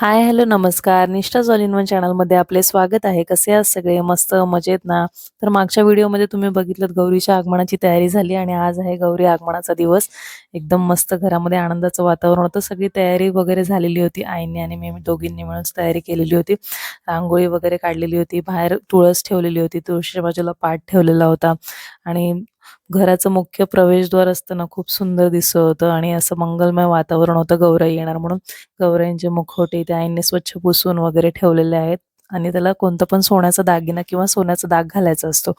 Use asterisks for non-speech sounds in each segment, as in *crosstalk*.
हाय, hello, नमस्कार. निष्ठा all in one चॅनलमध्ये आपले स्वागत आहे. कसे आहात सगळे? मस्त मजेत ना? तर मागच्या व्हिडिओमध्ये तुम्ही बघितलंत गौरीच्या आगमनाची तयारी झाली आणि आज आहे गौरी आगमनाचा दिवस. एकदम मस्त घरामध्ये आनंदाचं वातावरण होतं. सगळी तयारी वगैरे झालेली होती. आईने आणि मी दोघींनी मिळून तयारी केलेली होती. रांगोळी वगैरे काढलेली होती. बाहेर तुळस ठेवलेली होती. तुळशीच्या बाजूला पाठ ठेवलेला होता आणि घराचं मुख्य प्रवेशद्वार असताना खूप सुंदर दिसत होतं आणि असं मंगलमय वातावरण होतं गौराई येणार म्हणून. गौराईंचे मुखवटे त्या आईने स्वच्छ पुसून वगैरे ठेवलेले आहेत. आणि त्याला कोणता पण सोन्याचा दागिना किंवा सोन्याचा दाग घालायचा असतो.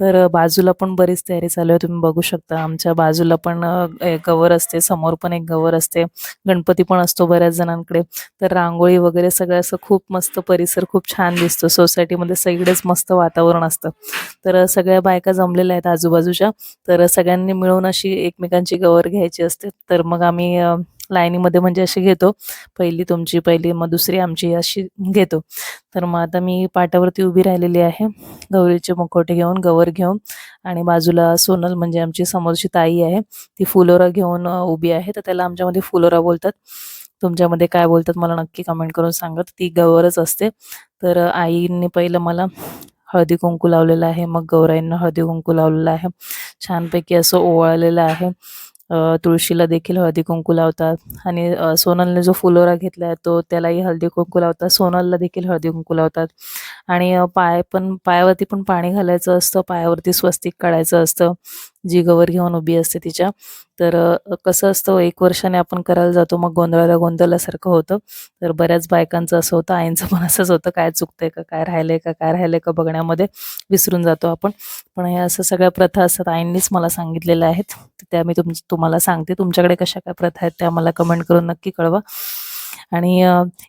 तर बाजूला पण बरीच तयारी चालू आहे. तुम्ही बघू शकता आमच्या बाजूला पण एक गवर असते समोर पण एक गवर असते गणपती पण असतो बऱ्याच जणांकडे. तर रांगोळी वगैरे सगळं असं खूप मस्त परिसर खूप छान दिसतो. सोसायटीमध्ये सगळेच मस्त वातावरण असतं. तर सगळ्या बायका जमलेल्या आहेत आजूबाजूच्या. तर सगळ्यांनी मिळून अशी एकमेकांची गवर घ्यायची असते. तर मग आम्ही लाईनीमध्ये म्हणजे अशी घेतो. पहिली तुमची पहिली मग दुसरी आमची अशी घेतो. तर मग आता मी पाटावरती उभी राहिलेली आहे. गौरीचे मुखवटे घेऊन गवर घेऊन आणि बाजूला सोनल म्हणजे आमची समोरची ताई आहे. ती फुलोरा घेऊन उभी आहे. तर त्याला आमच्यामध्ये फुलोरा बोलतात. तुमच्यामध्ये काय बोलतात मला नक्की कमेंट करून सांगत ती गवरच असते. तर आईने पहिलं मला हळदी कुंकू लावलेलं आहे. मग गौराईंना हळदी कुंकू लावलेलं आहे. छानपैकी असं ओवाळलेलं आहे. तुळशीला देखील हळदी कुंकू लावतात. आणि सोनलने जो फुलोरा घेतला आहे तो त्यालाही हळदी कुंकू लावतात. सोनलला देखील हळदी कुंकू लावतात. आणि पाय पण पायावरती पण पाणी घालायचं असतं. पायावरती स्वस्तिक काढायचं असतं. जी गवर घेऊन उभी असते तिच्या. तर कसं असतं एक वर्षाने आपण करायला जातो मग गोंधळाला गोंधळल्यासारखं होतं. तर बऱ्याच बायकांचं असं होतं आईंचं पण असंच होतं काय चुकतंय का काय राहिलंय का काय राहिलंय का बघण्यामध्ये विसरून जातो आपण. पण हे असं सगळ्या प्रथा असतात आईंनीच मला सांगितलेल्या आहेत. त्या मी तुम तुम्हाला सांगते. तुमच्याकडे कशा काय प्रथा आहेत त्या मला कमेंट करून नक्की कळवा. आणि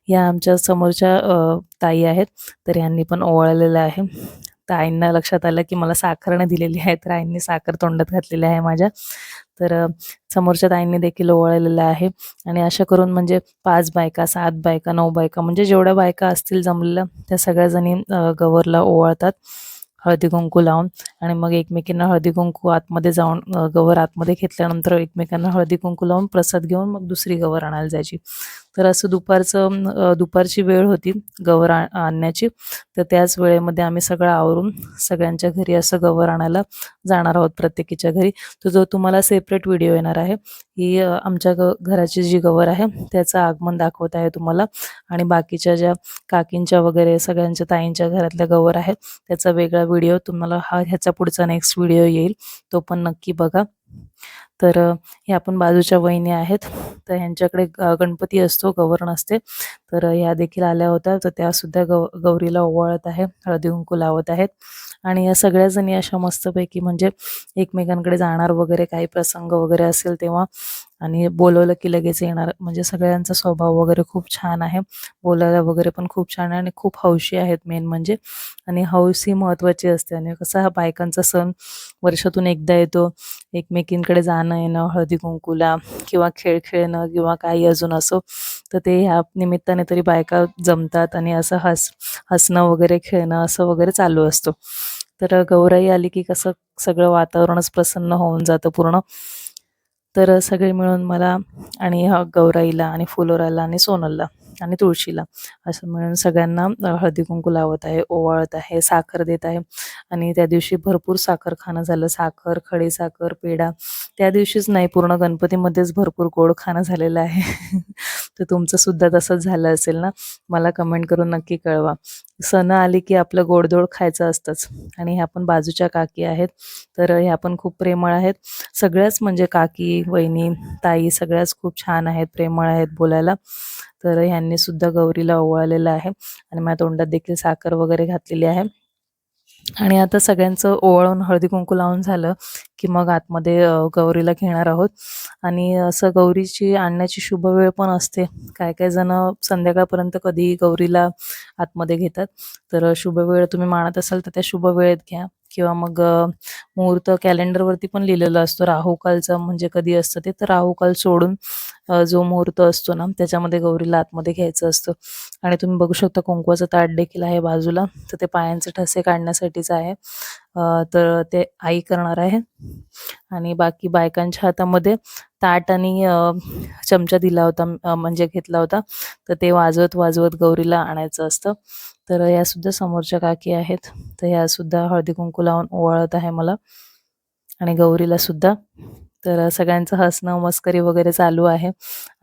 या आमच्या समोरच्या ताई आहेत तर यांनी पण ओवाळलेलं आहे. तर आईंना लक्षात आलं की मला साखर दिलेली आहे तर आईंनी साखर तोंडात घातलेली आहे माझ्या. तर समोरच्या ताईंनी देखील ओवाळलेलं आहे. आणि अशा करून म्हणजे पाच बायका सात बायका नऊ बायका म्हणजे जेवढ्या बायका असतील जमलेल्या त्या सगळ्याजणी गवरला ओवाळतात. हळदी कुंकू लावून आणि मग एकमेकींना हळदी कुंकू आतमध्ये जाऊन गवर आतमध्ये घेतल्यानंतर एकमेकांना हळदी कुंकू लावून प्रसाद घेऊन मग दुसरी गवर आणायला जायची. तर असं दुपारचं दुपारची वेळ होती गवर आणण्याची. तर त्याच वेळेमध्ये आम्ही सगळं आवरून सगळ्यांच्या घरी असं गवर आणायला जाणार आहोत प्रत्येकीच्या घरी. तर जो तुम्हाला सेपरेट व्हिडिओ येणार आहे ही आमच्या ग घराची जी गवर आहे त्याचं आगमन दाखवत आहे तुम्हाला. आणि बाकीच्या ज्या काकींच्या वगैरे सगळ्यांच्या ताईंच्या घरातल्या गवर आहेत त्याचा वेगळा व्हिडिओ तुम्हाला हा ह्याचा पुढचा नेक्स्ट व्हिडिओ येईल. तो पण नक्की बघा. तर हे आपण बाजूच्या वहिनी आहेत. तर ह्यांच्याकडे गणपती असतो गवर्ण असते. तर ह्या देखील आल्या होत्या. तर त्या सुद्धा गौ गौरीला ओवाळत आहे हळदी कुंकू लावत आहेत. आणि या सगळ्याजणी अशा मस्तपैकी म्हणजे एकमेकांकडे जाणार वगैरे काही प्रसंग वगैरे असेल तेव्हा आणि बोलवलं की लगेच येणार. म्हणजे सगळ्यांचा स्वभाव वगैरे खूप छान आहे. बोलायला वगैरे पण खूप छान आहे आणि खूप हौशी आहेत मेन म्हणजे. आणि हौस ही महत्त्वाची असते. आणि कसं हा बायकांचा सण वर्षातून एकदा येतो. एकमेकींकडे जाणं येणं हळदी कुंकूला किंवा खेळ खेळणं किंवा काही अजून असो तर ते ह्या निमित्ताने तरी बायका जमतात आणि असं हस हसणं वगैरे खेळणं असं वगैरे चालू असतो. तर गौराई आली की कसं सगळं वातावरणच प्रसन्न होऊन जातं पूर्ण. तर सगळे मिळून मला आणि गौराईला आणि फुलोराला आणि सोनलला आणि तुळशीला असं मिळून सगळ्यांना हळदी कुंकू लावत आहे ओवाळत आहे साखर देत आहे. आणि त्या दिवशी भरपूर साखर खाणं झालं. साखर खडी साखर पेढा. त्या दिवशीच नाही पूर्ण गणपतीमध्येच भरपूर गोड खाणं झालेलं आहे. *laughs* तर तुमचं सुद्धा तसंच झालं असेल ना? मला कमेंट करून नक्की कळवा. सण आली की आपलं गोडधोड खायचं असतंच. आणि ह्या पण बाजूच्या काकी आहेत. तर ह्या पण खूप प्रेमळ आहेत. सगळ्याच म्हणजे काकी वहिनी ताई सगळ्याच खूप छान आहेत प्रेमळ आहेत बोलायला. तर ह्यांनी सुद्धा गौरीला ओवाळलेलं आहे. आणि माझ्या तोंडात देखील साखर वगैरे घातलेली आहे. आणि आता सगळ्यांचं ओवाळून हळदी कुंकू लावून झालं की मग आतमध्ये गौरीला घेणार आहोत. आणि असं गौरीची आणण्याची शुभ वेळ पण असते. काय काय जण संध्याकाळपर्यंत कधी गौरीला आतमध्ये घेतात. तर शुभ वेळ तुम्ही मानत असाल तर त्या शुभ वेळेत घ्या. किंवा मग मुहूर्त कॅलेंडरवरती पण लिहिलेलं असतो. राहुकालचा म्हणजे कधी असतं ते? तर राहुकाल सोडून जो मुहूर्त असतो ना त्याच्यामध्ये गौरीला आतमध्ये घ्यायचं असतं. आणि तुम्ही बघू शकता कुंकवाचं ताट देखील आहे बाजूला. तर ते पायांचे ठसे काढण्यासाठीच आहे. तर ते आई करणार आहे. आणि बाकी बायकांच्या हातामध्ये ताट आणि चमचा दिला होता म्हणजे घेतला होता. तर ते वाजवत वाजवत गौरीला आणायचं असतं. तर या सुद्धा समोरच्या काकी आहेत. तर ह्या सुद्धा हळदी कुंकू लावून ओवाळत आहे मला आणि गौरीला सुद्धा तर सगळ्यांचं हसणं मस्करी वगैरे चालू आहे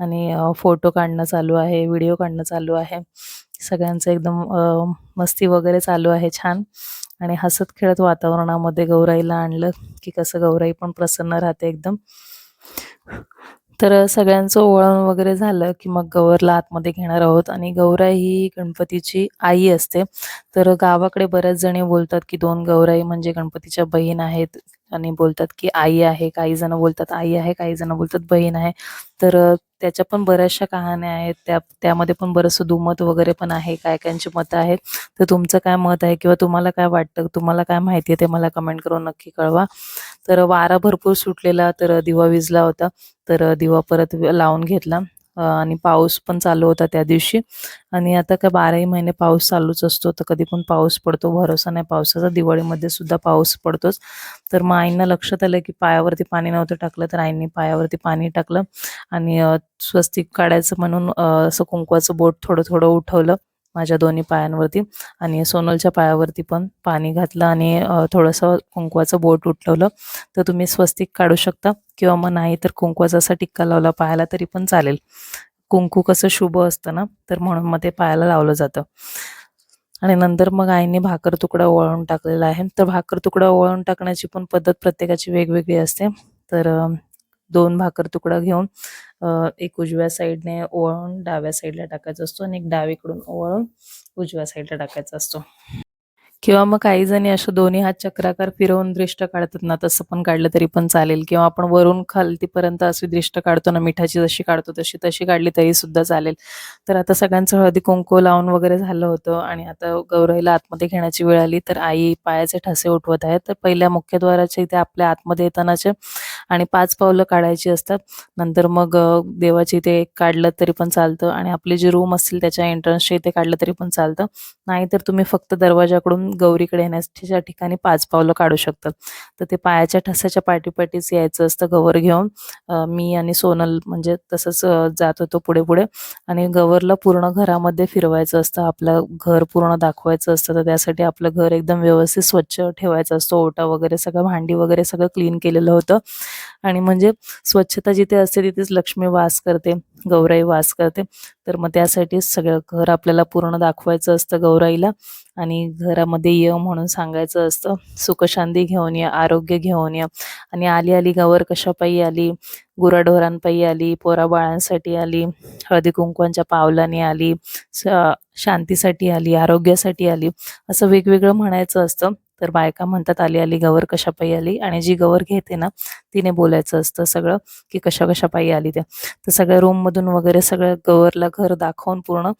आणि फोटो काढणं चालू आहे व्हिडिओ काढणं चालू आहे. सगळ्यांचं एकदम मस्ती वगैरे चालू आहे छान. आणि हसत खेळत वातावरणामध्ये गौराईला आणलं की कसं गौराई पण प्रसन्न राहते एकदम. तर सगळ्यांचं ओळण वगैरे झालं की मग गौरला आतमध्ये घेणार आहोत. आणि गौराई ही गणपतीची आई असते. तर गावाकडे बऱ्याच जणी बोलतात की दोन गौराई म्हणजे गणपतीच्या बहीण आहेत. आणि बोलतात की आई आहे काही जण बोलतात आई आहे काही जण बोलतात बहीण आहे. तर त्याच्या पण बऱ्याचशा कहाण्या आहेत. त्या त्यामध्ये पण बरंचसं दुमत वगैरे पण आहे काय कायची मतं आहेत. तर तुमचं काय मत आहे किंवा तुम्हाला काय वाटतं तुम्हाला काय माहिती आहे ते मला कमेंट करून नक्की कळवा. तर वारा भरपूर सुटलेला तर दिवा विजला होता. तर दिवा परत लावून घेतला. आणि पाऊस पण चालू होता त्या दिवशी. आणि आता काय बाराही महिने पाऊस चालूच असतो तर कधी पण पाऊस पडतो. भरोसा नाही पावसाचा. दिवाळीमध्ये सुद्धा पाऊस पडतोच. तर मग आईंना लक्षात आलं की पायावरती पाणी नव्हतं टाकलं तर आईंनी पायावरती पाणी टाकलं. आणि स्वस्तिक काढायचं म्हणून असं कुंकवाचं बोट थोडं थोडं उठवलं. माझ्या दोन्ही पायांवरती आणि सोनलच्या पायावरती पण पाणी घातलं आणि थोडंसं कुंकवाचं बोट उठवलं. तर तुम्ही स्वस्तिक काढू शकता किंवा मग नाही तर कुंकवाचा असा टिक्का लावला पायाला तरी पण चालेल. कुंकू कसं शुभ असतं ना तर म्हणून मग ते पायाला लावलं जातं. आणि नंतर मग आईने भाकर तुकडा ओळून टाकलेला आहे. तर भाकर तुकडा ओळून टाकण्याची पण पद्धत प्रत्येकाची वेगवेगळी असते. तर दोन भाकर तुकडा घेऊन एक उजव्या साईडने ओवळून डाव्या साईडला टाकायचा असतो आणि एक डावीकडून ओवळून उजव्या साईडला टाकायचा असतो. किंवा मग काही जणी अशा दोन्ही हात चक्राकार फिरवून दृष्ट काढतात ना तसं पण काढलं तरी पण चालेल. किंवा आपण वरून खालतीपर्यंत अशी दृष्ट काढतो ना मिठाची जशी काढतो तशी तशी काढली तरी सुद्धा चालेल. तर आता सगळ्यांचं हळदी कुंकू लावून वगैरे झालं होतं आणि आता गौरईला आतमध्ये घेण्याची वेळ आली तर आई पायाचे ठसे उठवत आहेत. तर पहिल्या मुख्यद्वाराच्या इथे आपल्या आतमध्ये येतानाचे आणि पाच पावलं काढायची असतात. नंतर मग देवाची इथे एक काढलं तरी पण चालतं आणि आपले जे रूम असतील त्याच्या एंट्रन्सच्या इथे काढलं तरी पण चालतं. नाहीतर तुम्ही फक्त दरवाजाकडून गौरीकडे येण्याच्या ठिकाणी पाच पावलं काढू शकतात. तर ते पायाच्या ठसाच्या पाठीपाठीच यायचं असतं गवर घेऊन. मी आणि सोनल म्हणजे तसंच जात होतो पुढे पुढे आणि गवरला पूर्ण घरामध्ये फिरवायचं असतं. आपलं घर पूर्ण दाखवायचं असतं. तर त्यासाठी आपलं घर एकदम व्यवस्थित स्वच्छ ठेवायचं असतं. ओटा वगैरे सगळं भांडी वगैरे सगळं क्लीन केलेलं होतं. आणि म्हणजे स्वच्छता जिथे असते तिथेच लक्ष्मी वास करते. गौराई वास करते. तर मग त्यासाठी सगळं घर आपल्याला पूर्ण दाखवायचं असतं गौराईला. आणि घरामध्ये ये म्हणून सांगायचं असतं. सुखशांती घेऊन या आरोग्य घेऊन या. आणि आली आली गवर कशापायी आली? गुराढोरांपायी आली पोराबाळांसाठी आली हळदी कुंकवांच्या पावलाने आली शांतीसाठी आली आरोग्यासाठी आली असं वेगवेगळं म्हणायचं असतं. तर बायका म्हणतात आली आली गवर कशापायी आली? आणि जी गवर घेते ना तिने बोलायचं असतं सगळं की कशा कशापायी आली त्या. तर सगळ्या रूममधून वगैरे सगळं गवरला घर दाखवून पूर्ण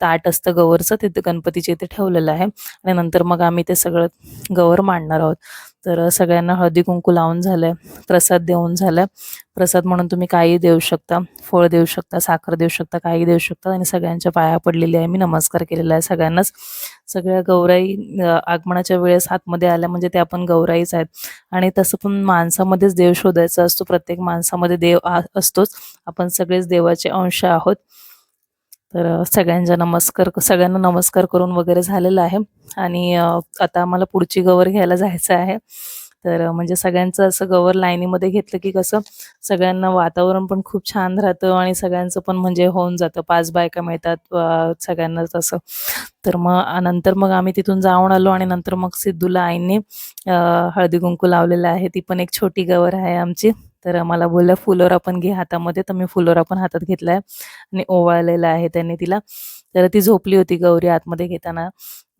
ताट असतं गवरचं तिथं गणपतीच्या इथे ठेवलेलं आहे. आणि नंतर मग आम्ही ते सगळं गवर मांडणार आहोत. तर सगळ्यांना हळदी कुंकू लावून झालंय प्रसाद देऊन झालाय. प्रसाद म्हणून तुम्ही काही देऊ शकता फळ देऊ शकता साखर देऊ शकता काही देऊ शकता. आणि सगळ्यांच्या पाया पडलेली आहे. मी नमस्कार केलेला आहे सगळ्यांनाच. सगळ्या गौराई आगमनाच्या वेळेस हातमध्ये आल्या म्हणजे ते आपण गौराईच आहेत. आणि तसं पण माणसामध्येच देव शोधायचा असतो. प्रत्येक माणसामध्ये देव आ- असतोच. आपण सगळेच देवाचे अंश आहोत. तर सगळ्यांच्या सगळ्यांचा नमस्कार सगळ्यांना नमस्कार करून वगैरे झालेला आहे. आणि आता आम्हाला पुढची गवर घ्यायला जायचं आहे. तर म्हणजे सगळ्यांचं असं गवर लाईनीमध्ये घेतलं की कसं सगळ्यांना वातावरण पण खूप छान राहतं आणि सगळ्यांचं पण म्हणजे होऊन जातं. पाच बायका मिळतात सगळ्यांना तसं. तर मग नंतर मग आम्ही तिथून जाऊन आलो आणि नंतर मग सिद्धूला आईने हळदी कुंकू लावलेलं आहे. ती पण एक छोटी गवर आहे आमची. तर मला बोलल्या फुलोरा पण घे हातामध्ये. तर मी फुलोरा पण हातात घेतलाय आणि ओवाळलेला आहे त्यांनी तिला. तर ती झोपली होती गौरी आतमध्ये घेताना.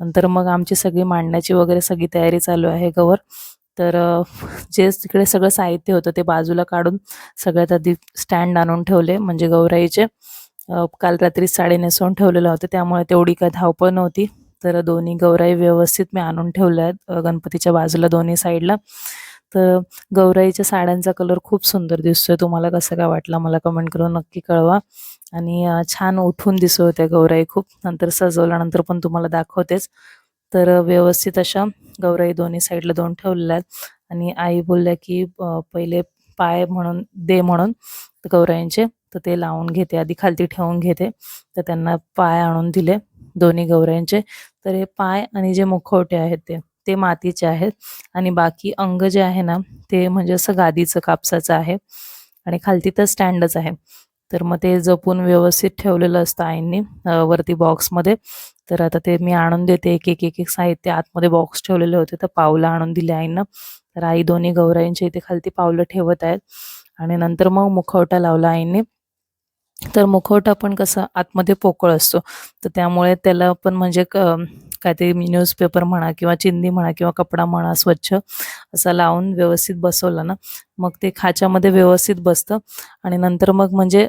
नंतर मग आमची सगळी मांडण्याची वगैरे सगळी तयारी चालू आहे गवर तर जे तिकडे सगळं साहित्य होतं ते बाजूला काढून सगळ्यात आधी स्टँड आणून ठेवले म्हणजे गौराईचे. काल रात्री साडी नेसवून ठेवलेलं होतं त्यामुळे तेवढी काय धावपळ नव्हती. तर दोन्ही गौराई व्यवस्थित मी आणून ठेवल्या आहेत गणपतीच्या बाजूला दोन्ही साईडला. तर गौराईच्या साड्यांचा कलर खूप सुंदर दिसतोय. तुम्हाला कसं काय वाटलं मला कमेंट करून नक्की कळवा. आणि छान उठून दिसत होत्या गौराई खूप. नंतर सजवल्यानंतर पण तुम्हाला दाखवतेच. तर व्यवस्थित अशा गौराई दोन्ही साईडला दोन ठेवलेल्या आहेत. आणि आई बोलल्या की पहिले पाय म्हणून दे म्हणून गौराईंचे. तर ते लावून घेते. आधी खालती ठेवून घेते. तर त्यांना पाय आणून दिले दोन्ही गौराईंचे. तर हे पाय आणि जे मुखवटे आहेत ते. ते मातीचे आहेत. आणि बाकी अंग जे आहे ना ते म्हणजे असं गादीचं कापसाचं आहे. आणि खालती तर स्टँडच आहे. तर मग ते जपून व्यवस्थित ठेवलेलं असतं आईंनी वरती बॉक्समध्ये. तर आता ते मी आणून देते. एक एक एक एक साहित्य आतमध्ये बॉक्स ठेवलेले होते. तर पावलं आणून दिले आईंना. तर आई दोन्ही गौराईंच्या इथे खालती पावलं ठेवत आहेत. आणि नंतर मग मुखवटा लावला आईने. तर मुखवटा पण कसं आतमध्ये पोकळ असतो. तर त्यामुळे त्याला पण म्हणजे क काय ते न्यूजपेपर म्हणा किंवा चिंदी म्हणा किंवा कपडा म्हणा स्वच्छ असा लावून व्यवस्थित बसवला ना मग ते खाच्यामध्ये व्यवस्थित बसतं. आणि नंतर मग म्हणजे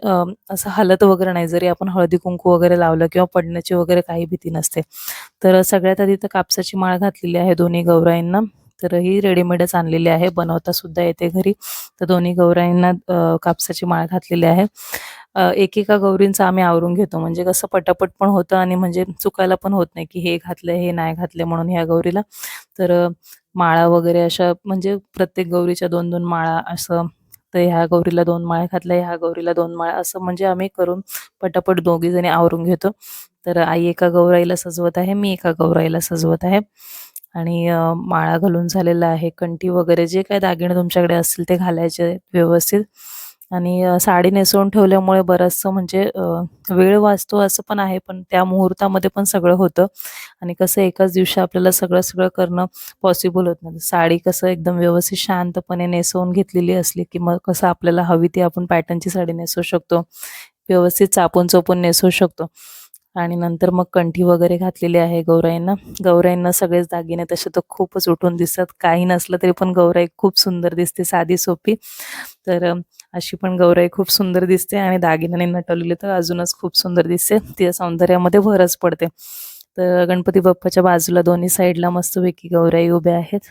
असं हलत वगैरे नाही. जरी आपण हळदी कुंकू वगैरे लावलं किंवा पडण्याची वगैरे काही भीती नसते. तर सगळ्यात आधी तर कापसाची माळ घातलेली आहे दोन्ही गौराईंना. तर ही रेडीमेडच आणलेली आहे. बनवता सुद्धा येते घरी. तर दोन्ही गौराईंना कापसाची माळ घातलेली आहे. एकेका गौरींचं आम्ही आवरून घेतो. म्हणजे कसं पटापट पण होतं आणि म्हणजे चुकायला पण होत नाही की हे घातलं हे नाही घातलं म्हणून ह्या गौरीला. तर माळा वगैरे अशा म्हणजे प्रत्येक गौरीच्या दोन दोन माळा असं तर ह्या गौरीला दोन माळ्या घातल्या ह्या गौरीला दोन माळ्या असं म्हणजे आम्ही करून पटापट दोघी जणी आवरून घेतो. तर आई एका गौराईला सजवत आहे मी एका गौराईला सजवत आहे. आणि माळा घालून झालेला आहे. कंठी वगैरे जे काय दागिने तुमच्याकडे असतील ते घालायचे व्यवस्थित. आणि साडी नेसवून ठेवल्यामुळे बरंचसं म्हणजे वेळ वाचतो असं पण आहे. पण त्या मुहूर्तामध्ये पण सगळं होतं. आणि कसं एकाच दिवशी आपल्याला सगळं सगळं करणं पॉसिबल होत नाही. साडी कसं एकदम व्यवस्थित शांतपणे नेसवून घेतलेली असली की मग कसं आपल्याला हवी ती आपण पॅटर्नची साडी नेसवू शकतो. व्यवस्थित चापून चोपून नेसवू शकतो. आणि नंतर मग कंठी वगैरे घातलेली आहे गौराईंना. गौराईंना सगळेच दागिने तसे तर खूपच उठून दिसतात. काही नसलं तरी पण गौराई खूप सुंदर दिसते साधी सोपी. तर अशी पण गौराई खूप सुंदर दिसते आणि दागिन्याने नटवलेली तर अजूनच खूप सुंदर दिसते. तिच्या सौंदर्यामध्ये भरच पडते. तर गणपती बाप्पाच्या बाजूला दोन्ही साईडला मस्तपैकी गौराई उभ्या आहेत.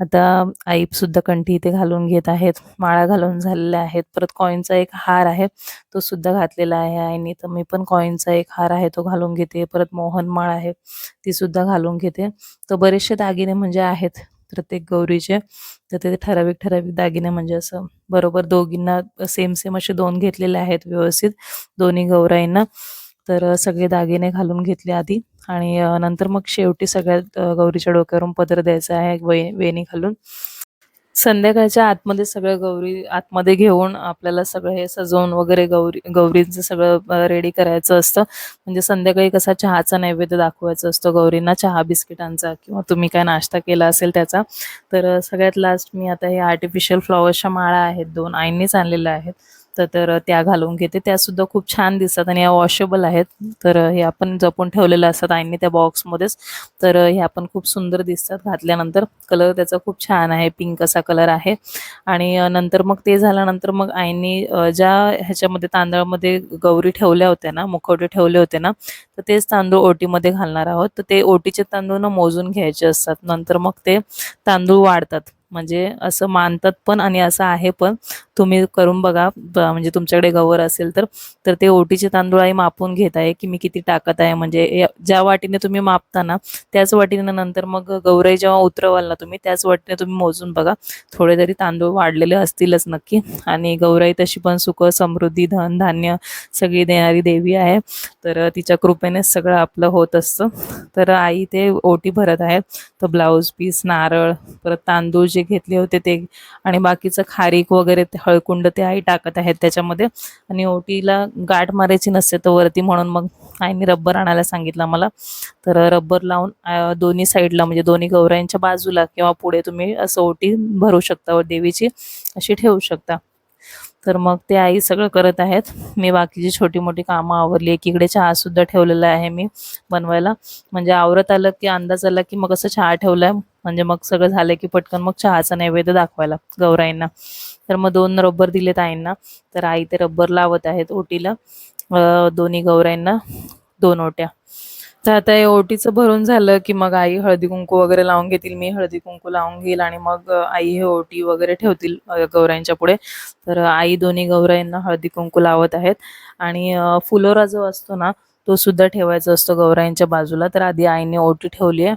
आता आई सुद्धा कंठी इथे घालून घेत आहेत माळा घालून झालेल्या आहेत. परत कॉईनचा एक हार आहे तो सुद्धा घातलेला आहे आईने. तर मी पण कॉईनचा एक हार आहे तो घालून घेते. परत मोहनमाळ आहे ती सुद्धा घालून घेते. तर बरेचसे दागिने म्हणजे आहेत प्रत्येक गौरीचे. तर ते ठराविक ठराविक दागिने म्हणजे असं बरोबर दोघींना सेम सेम असे दोन घेतलेले आहेत व्यवस्थित दोन्ही गौराईंना. तर सगळे दागिने घालून घेतले आधी आणि नंतर मग शेवटी सगळ्यात गौरीच्या डोक्यावरून पदर द्यायचा आहे वे वेणी घालून. संध्याकाळच्या आतमध्ये सगळं गौरी आतमध्ये घेऊन आपल्याला सगळं हे सजवून वगैरे गौरी गौरींचं सगळं रेडी करायचं असतं. म्हणजे संध्याकाळी कसा चहाचा नैवेद्य दाखवायचा असतो गौरींना चहा बिस्किटांचा किंवा तुम्ही काय नाश्ता केला असेल त्याचा. तर सगळ्यात लास्ट मी आता हे आर्टिफिशियल फ्लॉवर्सच्या माळा आहेत दोन आईंनीच आणलेल्या आहेत. तर तर त्या घालून घेते. त्या सुद्धा खूप छान दिसतात आणि या वॉशेबल आहेत. तर हे आपण जपून ठेवलेलं असतात आईंनी त्या बॉक्समध्येच तर ह्या पण खूप सुंदर दिसतात. घातल्यानंतर कलर त्याचा खूप छान आहे. पिंक असा कलर आहे. आणि नंतर मग ते झाल्यानंतर मग आईनी ज्या ह्याच्यामध्ये तांदळामध्ये गौरी ठेवल्या होत्या ना मुखवटे ठेवले होते ना तर तेच तांदूळ ओटीमध्ये घालणार आहोत. तर ते ओटीचे तांदूळ ना मोजून घ्यायचे असतात. नंतर मग ते तांदूळ वाढतात. म्हणजे असं मानतात पण आणि असं आहे पण. तुम्ही करून बघा ब- म्हणजे तुमच्याकडे गवर असेल तर. तर ते ओटीचे तांदूळ आई मापून घेत आहे की मी किती टाकत आहे. म्हणजे ज्या वाटीने तुम्ही मापता ना त्याच वाटीने नंतर मग गौराई जेव्हा उतरवाल ना तुम्ही त्याच वाटीने तुम्ही मोजून बघा. थोडे तरी तांदूळ वाढलेले असतीलच नक्की. आणि गौराई तशी पण सुख समृद्धी धन धान्य सगळी देणारी देवी आहे. तर तिच्या कृपेने सगळं आपलं होत असतं. तर आई ते ओटी भरत आहेत तर ब्लाऊज पीस नारळ परत तांदूळ जे घेतले होते ते आणि बाकीचं खारीक वगैरे ते हळकुंड ते आई टाकत आहेत त्याच्यामध्ये. आणि ओटीला गाठ मारायची नसते तर वरती म्हणून मग आईने रब्बर आणायला सांगितलं मला तर रब्बर लावून दोन्ही साईडला म्हणजे दोन्ही गौऱ्यांच्या बाजूला किंवा पुढे तुम्ही असं ओटी भरू शकता व देवीची अशी ठेवू शकता. तर मग ते आई सगळं करत आहेत. मी बाकीची छोटी मोठी कामं आवरली. एकीकडे चहा सुद्धा ठेवलेला आहे मी बनवायला. म्हणजे आवरत आलं की अंदाज आला की मग असं चहा ठेवलाय. म्हणजे मग सगळं झालं की पटकन मग चहाचा नैवेद्य दाखवायला गौराईंना. तर मग दोन रब्बर दिलेत आईंना. तर आई ते रब्बर लावत आहेत ओटीला. दोन्ही गौराईंना दोन ओट्या. तर आता हे ओटीचं भरून झालं की मग आई हळदी कुंकू वगैरे लावून घेतील. मी हळदी कुंकू लावून घेईल आणि मग आई हे ओटी वगैरे ठेवतील गौराईंच्या पुढे. तर आई दोन्ही गौराईंना हळदी कुंकू लावत आहेत. आणि फुलोरा जो असतो ना तो सुद्धा ठेवायचा असतो गौराईंच्या बाजूला. तर आधी आईने ओटी ठेवली आहे.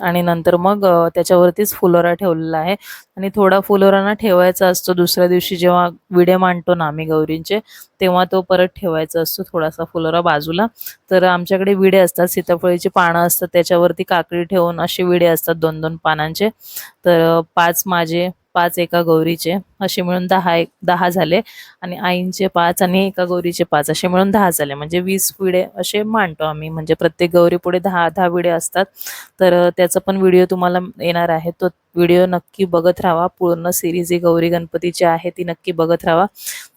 आणि नंतर मग त्याच्यावरतीच फुलोरा ठेवलेला आहे. आणि थोडा फुलोरा ना ठेवायचा असतो. दुसऱ्या दिवशी जेव्हा विडे मांडतो ना आम्ही गौरींचे तेव्हा तो परत ठेवायचा असतो थोडासा फुलोरा बाजूला. तर आमच्याकडे विडे असतात. सीताफळीची पानं असतात. त्याच्यावरती काकडी ठेवून असे विडे असतात दोन दोन पानांचे. तर पाच माझे पाच एका गौरीचे असे मिळून दहा एक दहा झाले. आणि आईंचे पाच आणि एका गौरीचे पाच असे मिळून दहा झाले. म्हणजे वीस विडे असे मांडतो आम्ही. म्हणजे प्रत्येक गौरी पुढे दहा दहा विडे असतात. तर त्याचा पण व्हिडिओ तुम्हाला येणार आहे. तो व्हिडिओ नक्की बघत राहा. पूर्ण सिरीज ही गौरी गणपतीची आहे ती नक्की बघत राहा.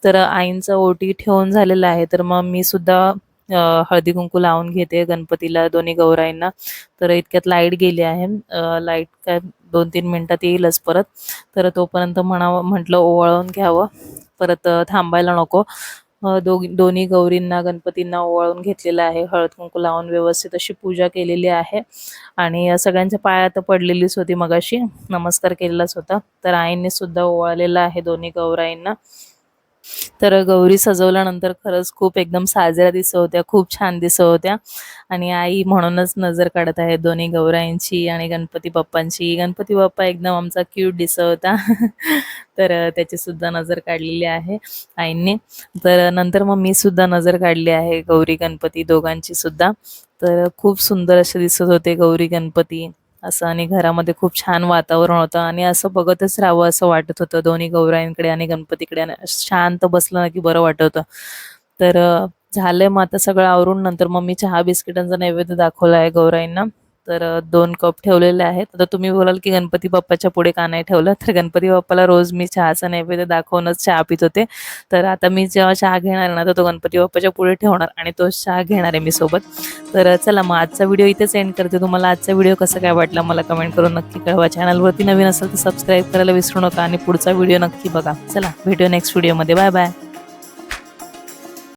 तर आईंचा ओटी ठेवून झालेला आहे. तर मग मी सुद्धा हळदी कुंकू लावून घेते गणपतीला दोन्ही गौराईंना. तर इतक्यात लाइट गेली आहे. लाइट काय दोन तीन मिनटात येईलच परत. तर तोपर्यंत म्हणावं म्हटलं ओवाळून घ्यावं. परत थांबायला नको. दो दोघी दोन्ही गौरींना गणपतींना ओवाळून घेतलेलं आहे. हळद कुंकू लावून व्यवस्थित अशी पूजा केलेली आहे. आणि सगळ्यांच्या पायात पडलेलीच होती मगाशी. नमस्कार केलेलाच होता. तर आईने सुद्धा ओवाळलेला आहे दोन्ही गौराईंना. तर गौरी सजवल्यानंतर खरंच खूप एकदम साजऱ्या दिसत होत्या खूप छान दिसत होत्या. आणि आई म्हणूनच नजर काढत आहे दोन्ही गौराईंची आणि गणपती बाप्पांची. गणपती बाप्पा एकदम आमचा क्यूट दिसत होता. *laughs* तर त्याची सुद्धा नजर काढलेली आहे आईंनी. तर नंतर मग मी सुद्धा नजर काढली आहे गौरी गणपती दोघांची सुद्धा. तर खूप सुंदर असे दिसत होते गौरी गणपती. असं आणि घरामध्ये खूप छान वातावरण होतं आणि असं बघतच राहावं असं वाटत होतं. दोन्ही गौराईंकडे आणि गणपतीकडे आणि शांत बसलं ना की बरं वाटत होतं. तर झालंय मग आता सगळं आवरून नंतर मग मी चहा बिस्किटांचा नैवेद्य दाखवला आहे गौराईंना. तर दोन कप ठेवलेले आहेत. आता तुम्ही बोलाल की गणपती बाप्पाच्या पुढे का नाही ठेवलं? तर गणपती बाप्पाला रोज मी चहाचा नैवेद्य दाखवूनच चहा पित होते. तर आता मी जेव्हा चहा घेणार ना तर तो गणपती बाप्पाच्या पुढे ठेवणार आणि तोच चहा घेणार आहे मी सोबत. तर चला मग आजचा व्हिडिओ इथेच एंड करते. तुम्हाला आजचा व्हिडिओ कसा काय वाटला मला कमेंट करून नक्की कळवा. चॅनलवरती नवीन असेल तर सबस्क्राईब करायला विसरू नका आणि पुढचा व्हिडिओ नक्की बघा. चला भेटूया नेक्स्ट व्हिडिओमध्ये बाय बाय